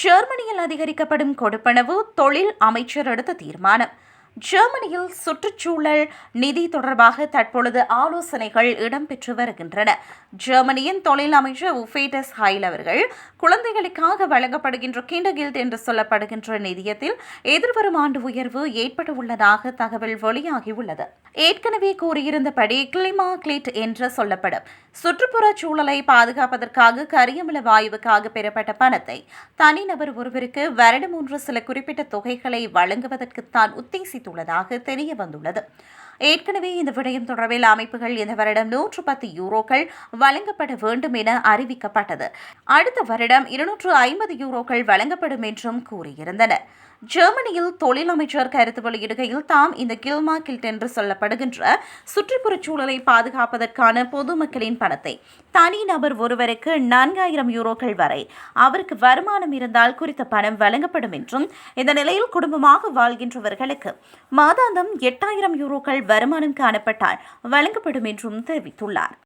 ஜெர்மனியில் அதிகரிக்கப்படும் கொடுப்பனவு தொழில் அமைச்சர் எடுத்த தீர்மானம். ஜெர்மனியில் சுற்றுச்சூழல் நிதி தொடர்பாக தற்பொழுது ஆலோசனைகள் இடம்பெற்று வருகின்றன. ஜெர்மனியின் தொழில் அமைச்சர் உஃபேட்டஸ் ஹைல் அவர்கள் குழந்தைகளுக்காக வழங்கப்படுகின்ற கிண்டகில்ட் என்று சொல்லப்படுகின்ற நிதியத்தில் எதிர்வரும் ஆண்டு உயர்வு ஏற்பட உள்ளதாக தகவல் வெளியாகியுள்ளது. ஏற்கனவே கூறியிருந்தபடி கிளிமா கிளிட் என்று சொல்லப்படும் சுற்றுப்புற சூழலை பாதுகாப்பதற்காக கரியமில வாயுவுக்காக பெறப்பட்ட பணத்தை தனிநபர் ஒருவருக்கு வருடம் ஒன்று சில குறிப்பிட்ட தொகைகளை வழங்குவதற்கு தான் உத்தேசித்துள்ளதாக தெரிய வந்துள்ளது ஏற்கனவே இந்த விடயம் தொடர்பில் அமைப்புகள் இந்த வருடம் நூற்று பத்து யூரோக்கள் வழங்கப்பட வேண்டும் என அறிவிக்கப்பட்டது. அடுத்த வருடம் இருநூற்று ஐம்பது யூரோக்கள் வழங்கப்படும் என்றும் கூறியிருந்தனர் ஜெர்மனியில் தொழில் அமைச்சர் கருத்து வெளியிடுகையில் தாம் இந்த கில்மா கில்ட் என்று சொல்லப்படுகின்ற சுற்றுப்புறச் சூழலை பாதுகாப்பதற்கான பொதுமக்களின் பணத்தை தனிநபர் ஒருவருக்கு நான்காயிரம் யூரோக்கள் வரை அவருக்கு வருமானம் இருந்தால் குறித்த பணம் வழங்கப்படும் என்றும் இந்த நிலையில் குடும்பமாக வாழ்கின்றவர்களுக்கு மாதாந்தம் எட்டாயிரம் யூரோக்கள் வருமானம் காணப்பட்டால் வழங்கப்படும் என்றும் தெரிவித்துள்ளார்.